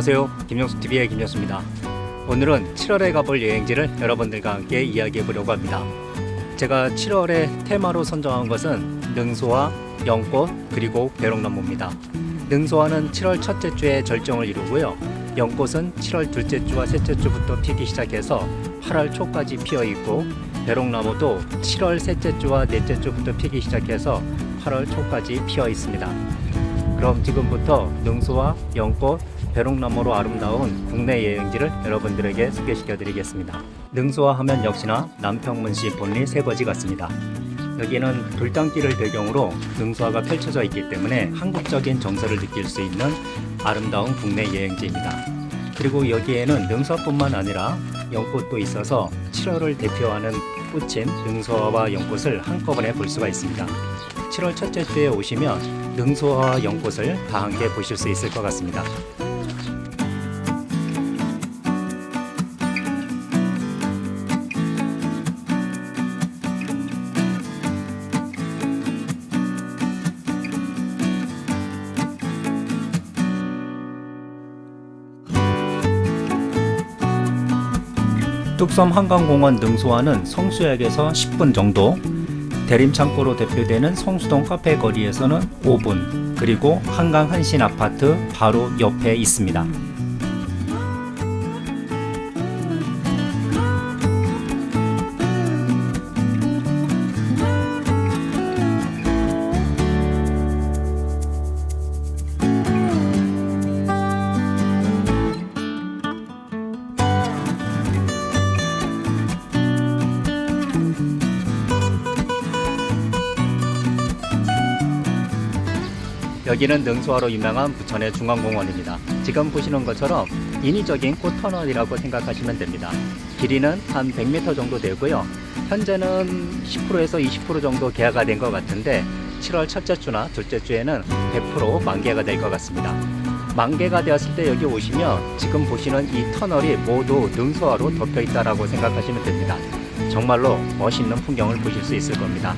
안녕하세요. 김영수TV의 김영수입니다. 오늘은 7월에 가볼 여행지를 여러분들과 함께 이야기해 보려고 합니다. 제가 7월에 테마로 선정한 것은 능소와 연꽃 그리고 배롱나무입니다. 능소화는 7월 첫째 주에 절정을 이루고요. 연꽃은 7월 둘째 주와 셋째 주부터 피기 시작해서 8월 초까지 피어 있고 배롱나무도 7월 셋째 주와 넷째 주부터 피기 시작해서 8월 초까지 피어 있습니다. 그럼 지금부터 능소와 연꽃, 배롱나무로 아름다운 국내 여행지를 여러분들에게 소개시켜 드리겠습니다. 능소화 하면 역시나 남평문시 본리 세거지 같습니다. 여기는 돌담길을 배경으로 능소화가 펼쳐져 있기 때문에 한국적인 정서를 느낄 수 있는 아름다운 국내 여행지입니다. 그리고 여기에는 능소뿐만 아니라 연꽃도 있어서 7월을 대표하는 꽃인 능소화와 연꽃을 한꺼번에 볼 수가 있습니다. 7월 첫째 주에 오시면 능소화와 연꽃을 다 함께 보실 수 있을 것 같습니다. 뚝섬 한강공원 능소화는 성수역에서 10분 정도, 대림창고로 대표되는 성수동 카페 거리에서는 5분, 그리고 한강 한신 아파트 바로 옆에 있습니다. 여기는 능소화로 유명한 부천의 중앙공원입니다. 지금 보시는 것처럼 인위적인 꽃터널이라고 생각하시면 됩니다. 길이는 한 100m 정도 되고요. 현재는 10%에서 20% 정도 개화가 된 것 같은데 7월 첫째 주나 둘째 주에는 100% 만개가 될 것 같습니다. 만개가 되었을 때 여기 오시면 지금 보시는 이 터널이 모두 능소화로 덮여 있다라고 생각하시면 됩니다. 정말로 멋있는 풍경을 보실 수 있을 겁니다.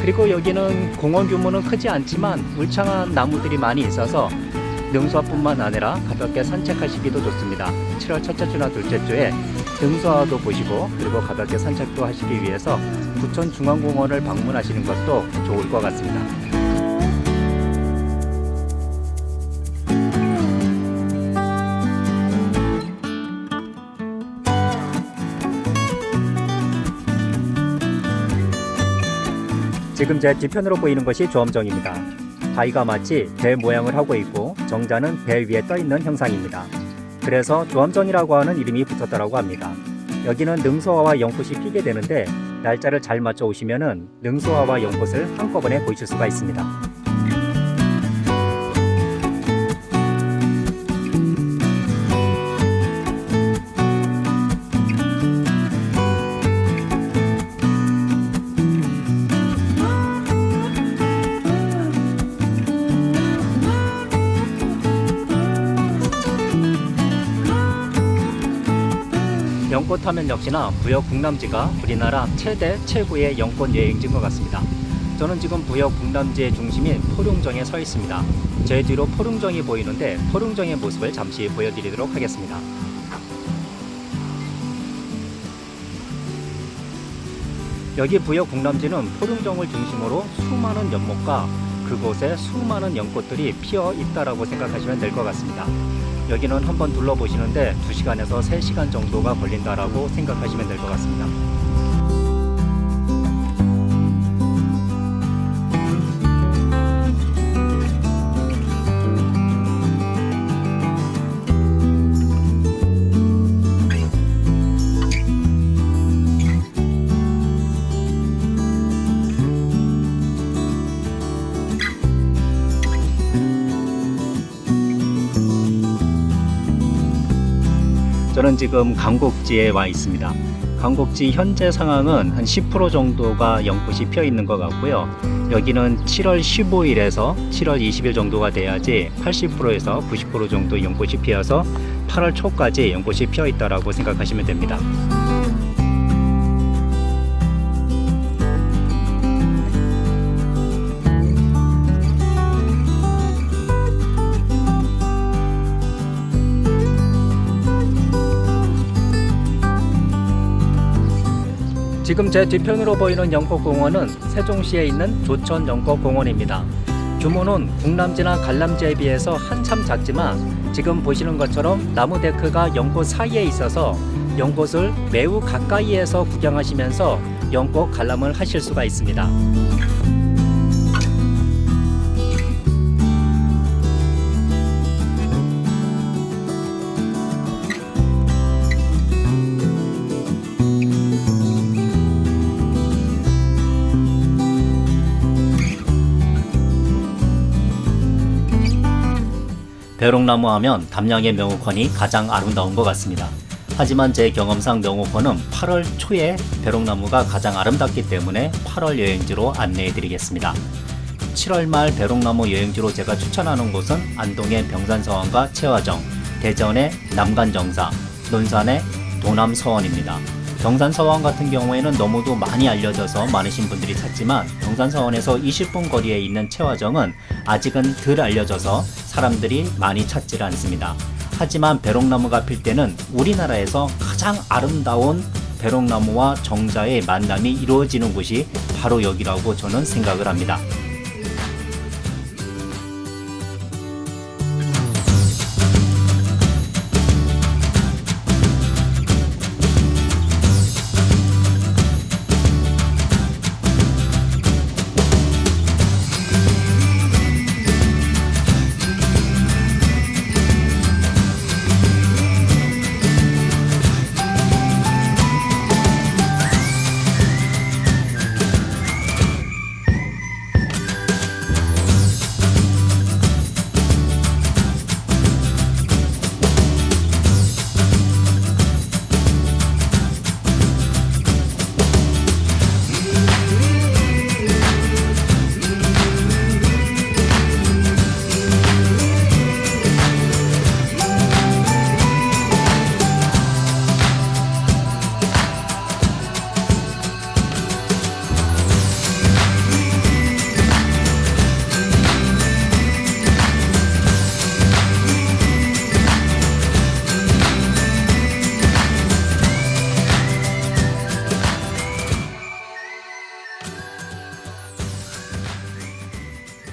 그리고 여기는 공원 규모는 크지 않지만 울창한 나무들이 많이 있어서 능수화뿐만 아니라 가볍게 산책하시기도 좋습니다. 7월 첫째 주나 둘째 주에 능수화도 보시고 그리고 가볍게 산책도 하시기 위해서 부천 중앙공원을 방문하시는 것도 좋을 것 같습니다. 지금 제 뒤편으로 보이는 것이 조엄정입니다. 바위가 마치 배 모양을 하고 있고 정자는 배 위에 떠 있는 형상입니다. 그래서 조엄정이라고 하는 이름이 붙었다고 합니다. 여기는 능소화와 연꽃이 피게 되는데 날짜를 잘 맞춰 오시면은 능소화와 연꽃을 한꺼번에 보실 수가 있습니다. 연꽃 하면 역시나 부여 국남지가 우리나라 최대 최고의 연꽃 여행지인 것 같습니다. 저는 지금 부여 국남지의 중심인 포룡정에 서 있습니다. 제 뒤로 포룡정이 보이는데 포룡정의 모습을 잠시 보여드리도록 하겠습니다. 여기 부여 국남지는 포룡정을 중심으로 수많은 연못과 그곳에 수많은 연꽃들이 피어 있다라고 생각하시면 될 것 같습니다. 여기는 한번 둘러보시는데 2시간에서 3시간 정도가 걸린다라고 생각하시면 될 것 같습니다. 저는 지금 강곡지에 와 있습니다. 강곡지 현재 상황은 한 10% 정도가 연꽃이 피어 있는 것 같고요. 여기는 7월 15일에서 7월 20일 정도가 돼야지 80%에서 90% 정도 연꽃이 피어서 8월 초까지 연꽃이 피어 있다라고 생각하시면 됩니다. 지금 제 뒤편으로 보이는 연꽃공원은 세종시에 있는 조천 연꽃공원입니다. 규모는 국남지나 갈람지에 비해서 한참 작지만 지금 보시는 것처럼 나무 데크가 연꽃 사이에 있어서 연꽃을 매우 가까이에서 구경하시면서 연꽃 관람을 하실 수가 있습니다. 벼룩나무 하면 담양의 명호콘이 가장 아름다운 것 같습니다. 하지만 제 경험상 명호콘은 8월 초에 벼룩나무가 가장 아름답기 때문에 8월 여행지로 안내해 드리겠습니다. 7월 말 벼룩나무 여행지로 제가 추천하는 곳은 안동의 병산서원과 채화정, 대전의 남간정사, 논산의 도남서원입니다. 경산서원 같은 경우에는 너무도 많이 알려져서 많으신 분들이 찾지만 경산서원에서 20분 거리에 있는 채화정은 아직은 덜 알려져서 사람들이 많이 찾지를 않습니다. 하지만 벼룩나무가 필 때는 우리나라에서 가장 아름다운 벼룩나무와 정자의 만남이 이루어지는 곳이 바로 여기라고 저는 생각을 합니다.